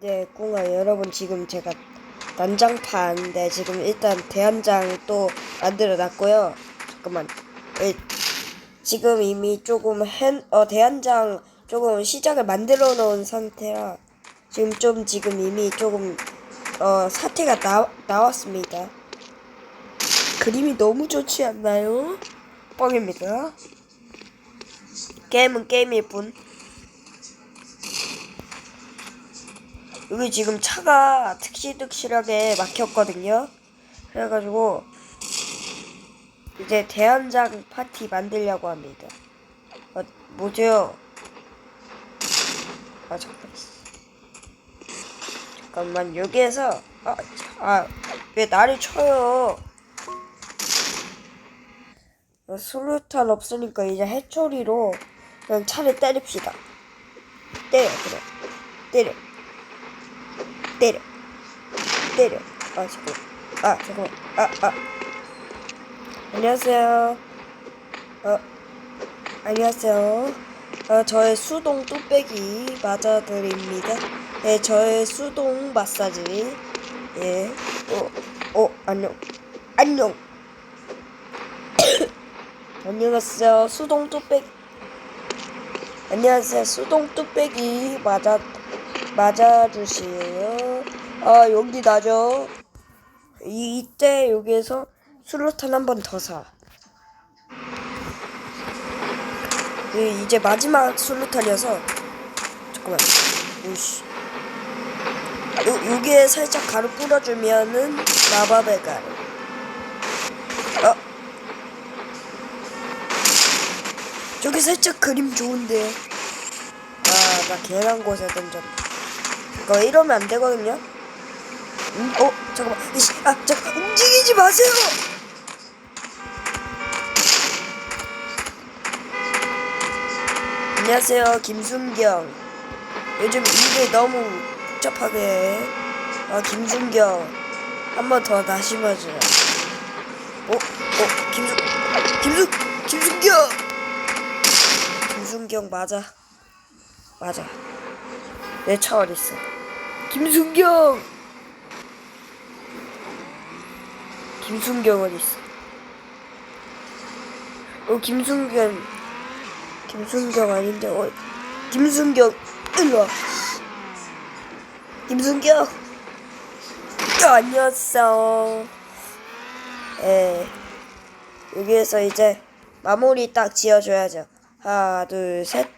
네, 꿍아 여러분 지금 제가 난장판 네 지금 일단 대한장 또 만들어 놨고요. 잠깐만. 예, 지금 이미 조금 한, 어 대한장 조금 시작을 만들어 놓은 상태라 지금 좀 지금 이미 조금 어 사태가 나, 나왔습니다. 그림이 너무 좋지 않나요? 뻥입니다. 게임은 게임일 뿐. 여기 지금 차가 득실득실하게 막혔거든요. 그래가지고 이제 대한장 파티 만들려고 합니다. 어, 뭐죠? 아 잠깐. 잠깐만 여기에서 아왜 나를 쳐요? 어, 수류탄 없으니까 이제 해초리로 그냥 차를 때립시다. 때려 그래. 때려. 때려. 때려. 아, 잠깐. 아, 잠깐만. 아, 아. 안녕하세요. 어, 안녕하세요. 어, 저의 수동 뚝배기 맞아드립니다. 네, 저의 수동 마사지. 예. 어, 어, 안녕. 안녕. 안녕하세요. 수동 뚝배기. 안녕하세요. 수동 뚝배기 맞아 맞아주세요. 아 여기 나죠. 이, 이때 여기에서 수류탄 한 번 더 사. 이, 이제 마지막 수류탄이어서 잠깐만. 오씨. 요 여기에 살짝 가루 뿌려주면은 마법의 가루. 어? 저기 살짝 그림 좋은데. 아, 나 계란 곳에 던졌네. 이거 이러면 안 되거든요. 음, 어, 잠깐만. 이씨, 아, 잠깐 움직이지 마세요. 안녕하세요, 김순경. 요즘 일을 너무 복잡하게 해. 아, 김순경. 한 번 더 다시 봐줘. 어, 어, 김순, 김순, 김순경. 김순경 맞아. 맞아. 내 차 어딨어? 김순경! 김순경 어딨어? 어, 김순경. 김순경 아닌데, 어, 김순경, 일로 와. 김순경! 야, 안녕하세요. 에, 여기에서 이제 마무리 딱 지어줘야죠. 하나, 둘, 셋.